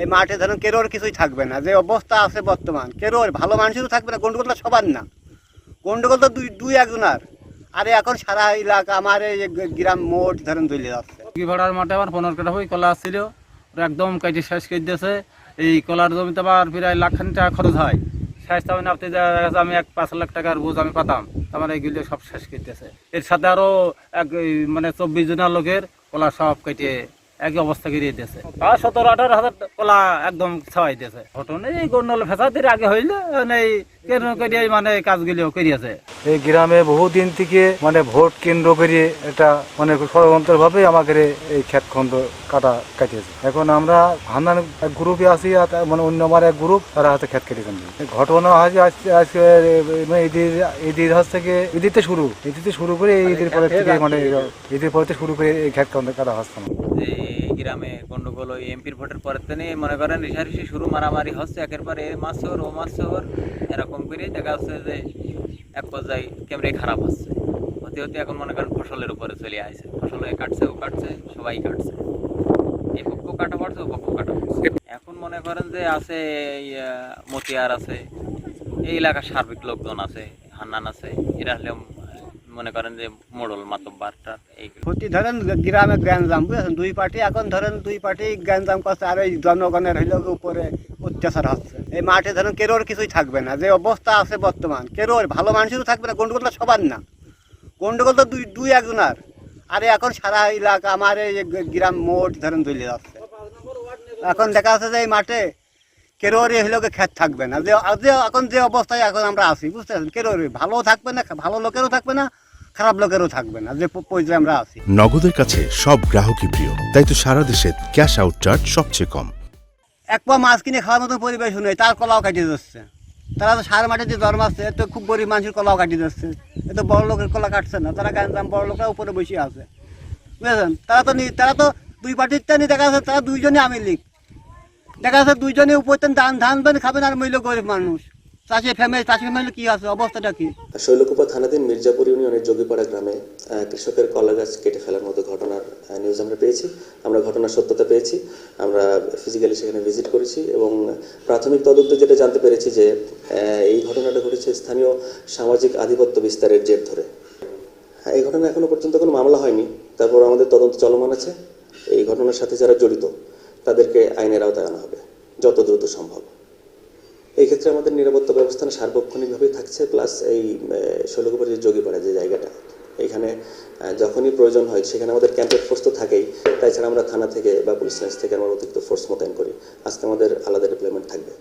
এই মাঠে ধরেন কেরোর কিছুই থাকবে না, যে অবস্থা আছে বর্তমান। কেরোর, ভালো মানুষেরও থাকবে না, গন্ডগোল সবার না। গন্ডগোল তো দুই দুই একজনার। আরে এখন সারা এলাকা, আমার এই গ্রাম মোট ধরেন দলে যাচ্ছে ভাড়ার মাঠে আমার পনেরো কাঠা হয়ে কলা ওরা একদম কেটে শেষ করে দিয়েছে। এই কলার জমিতে আবার প্রায় লাখখানি টাকা খরচ হয়। শেষ তবে আপনি আমি এক পাঁচ লাখ টাকার বুঝ আমি পাতাম। আমার এইগুলো সব শেষ করে দিয়েছে। এর সাথে আরও এক মানে চব্বিশ জনের লোকের কলা সব কেটে একই অবস্থা করিয়ে দিয়েছে। আর সতেরো, আঠারো হাজার কলা একদম ছাওয়াই দিয়েছে। ঘটনা এই গন্ডল আগে হইলে এই কেন করিয়ে মানে কাজগুলো করিয়েছে। এই গ্রামে বহুদিন থেকে মানে ভোট কেন্দ্র করে এটা মানে ষড়যন্ত্র ভাবে আমাদের এই ক্ষেত খন্ড কাটা কাটিয়েছে। এখন আমরা হান্দান এক গ্রুপে আছি আর মানে অন্য আমার এক গ্রুপ, তারা হাতে ক্ষেত কেটেছেন ঘটনা হয় আজকে মানে ঈদের ঈদের হাত থেকে ঈদিতে শুরু ঈদিতে শুরু করে ঈদের পরে থেকে মানে ঈদের পরে শুরু করে এই ক্ষেত খন্ড কাটা হচ্ছে। না। যে এই গ্রামে গন্ডগোল ওই এমপির ভোটের পরের তিনি মনে করেন রেশারেশি শুরু মারামারি হচ্ছে, একের পর এ শহর ও শহর এরকম করে দেখা যাচ্ছে যে এক পর্যায়ে ক্যামেরাই খারাপ হচ্ছে। হতে হতে এখন মনে করেন ফসলের উপরে চলে আসে ফসলে কাটছে, ও কাটছে, সবাই কাটছে। এই পক্ষ কাটা পড়ছে ও পক্ষ কাটা পড়ছে এখন মনে করেন যে আছে এই মতিয়ার আছে, এই এলাকার সার্বিক লোকজন আছে, হান্নান আছে, এরা হলে মনে করেন যে মোড়ল মাতব্বারটা এইগুলো ক্ষতি ধরেন গ্রামে গ্যাঞ্জাম, বুঝেছেন? দুই পার্টি, এখন ধরেন দুই পার্টি গ্যাঞ্জাম করছে, আর এই জনগণের হইল উপরে অত্যাচার হচ্ছে। এই মাঠে ধরেন কেরোর কিছুই থাকবে না। যে অবস্থা আছে বর্তমান, কেরোর, ভালো মানুষেরও থাকবে না, গন্ডগোল তো সবার না। গন্ডগোল তো দুই দুই একজনার। আরে এখন সারা এলাকা, আমার এই গ্রাম মোট ধরেন দলে যাচ্ছে। এখন দেখা যাচ্ছে যে এই মাঠে কেরোর হইল ক্ষেত থাকবে না। যে এখন যে অবস্থায় এখন আমরা আছি বুঝতে পারছেন কেরোর ভালো থাকবে না, ভালো লোকেরও থাকবে না খারাপ লোকেরও থাকবে না যে পর্যায়ে আমরা আছি। নগদের কাছে সব গ্রাহকই প্রিয় তাই তো সারা দেশে ক্যাশ আউট চার্জ সবচেয়ে কম। এক পা মাছ কিনে খাওয়ার মতো পরিবেশ নেই তার কলাও কাটিয়ে যাচ্ছে তারা তো সার মাঠে যে জন্মাচ্ছে এ তো খুব গরিব মানুষের কলাও কাটিয়ে যাচ্ছে এ তো বড় লোকের কলা কাটছে না তারা গাঞ্জাম বড় লোকরা উপরে বসে আছে। বুঝেছেন? তারা তো তারা তো দুই পার্টির নি দেখা যাচ্ছে তারা দুইজনে আমি লিখ দেখা যাচ্ছে দুইজনে উপর ধান ধান বেন খাবেন আর মহিলা গরিব মানুষ। চাষি ফ্যামিলি চাষি ফ্যামিলি কি আছে? অবস্থাটা কি? শৈলকুপা থানাধীন মির্জাপুর ইউনিয়নের যোগীপাড়া গ্রামে কৃষকের কলা গাছ কেটে ফেলার মতো ঘটনার নিউজ আমরা পেয়েছি। আমরা ঘটনার সত্যতা পেয়েছি। আমরা ফিজিক্যালি সেখানে ভিজিট করেছি এবং প্রাথমিক তদন্তে যেটা জানতে পেরেছি যে এই ঘটনাটা ঘটেছে স্থানীয় সামাজিক আধিপত্য বিস্তারের জের ধরে। হ্যাঁ এই ঘটনা এখনও পর্যন্ত কোনো মামলা হয়নি। তারপর আমাদের তদন্ত চলমান আছে। এই ঘটনার সাথে যারা জড়িত, তাদেরকে আইনের আওতায় আনা হবে, যত দ্রুত সম্ভব। এই ক্ষেত্রে আমাদের নিরাপত্তা ব্যবস্থা সার্বক্ষণিকভাবেই থাকছে প্লাস এই শৈলকুপার যে যোগীপাড়া যে জায়গাটা, এখানে যখনই প্রয়োজন হয়, সেখানে আমাদের ক্যাম্পের ফোর্স তো থাকেই তাছাড়া আমরা থানা থেকে বা পুলিশ লাইন্স থেকে আমরা অতিরিক্ত ফোর্স মোতায়েন করি। আজকে আমাদের আলাদা ডিপ্লয়মেন্ট থাকবে।